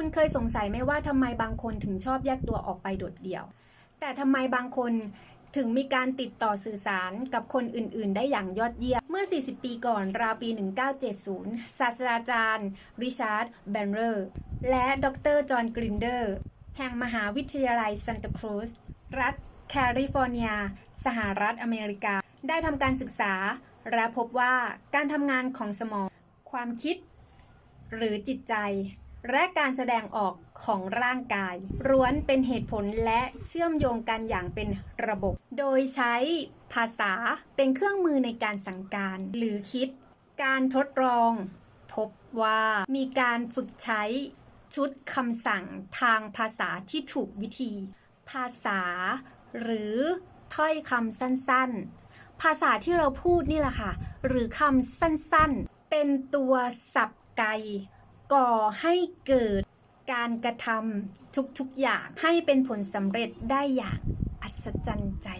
คุณเคยสงสัยไหมว่าทำไมบางคนถึงชอบแยกตัวออกไปโดดเดี่ยว แต่ทำไมบางคนถึงมีการติดต่อสื่อสารกับคนอื่น ๆ ได้อย่างยอดเยี่ยม เมื่อ 40 ปีก่อน ราวปี 1970 ศาสตราจารย์ ริชาร์ด แบนเรอร์ และดร จอห์น กรินเดอร์ แห่งมหาวิทยาลัยซันตาครูซรัฐแคลิฟอร์เนีย สหรัฐอเมริกา ได้ทำการศึกษา และพบว่าการทำงานของสมอง ความคิด หรือจิตใจ และการแสดงออกของร่างกายร้วนเป็นเหตุผลและเชื่อมโยงกันอย่างเป็นระบบ โดยใช้ภาษาเป็นเครื่องมือในการสั่งการหรือคิด การทดลอง พบว่ามีการฝึกใช้ชุดคำสั่งทางภาษาที่ถูกวิธี ภาษา หรือถ้อยคำสั้นๆ ภาษาที่เราพูดนี่แหละค่ะ หรือคำสั้นๆ เป็นตัวสับไก ก่อให้เกิดการกระทำทุกๆอย่างให้เป็นผลสำเร็จได้อย่างอัศจรรย์ใจ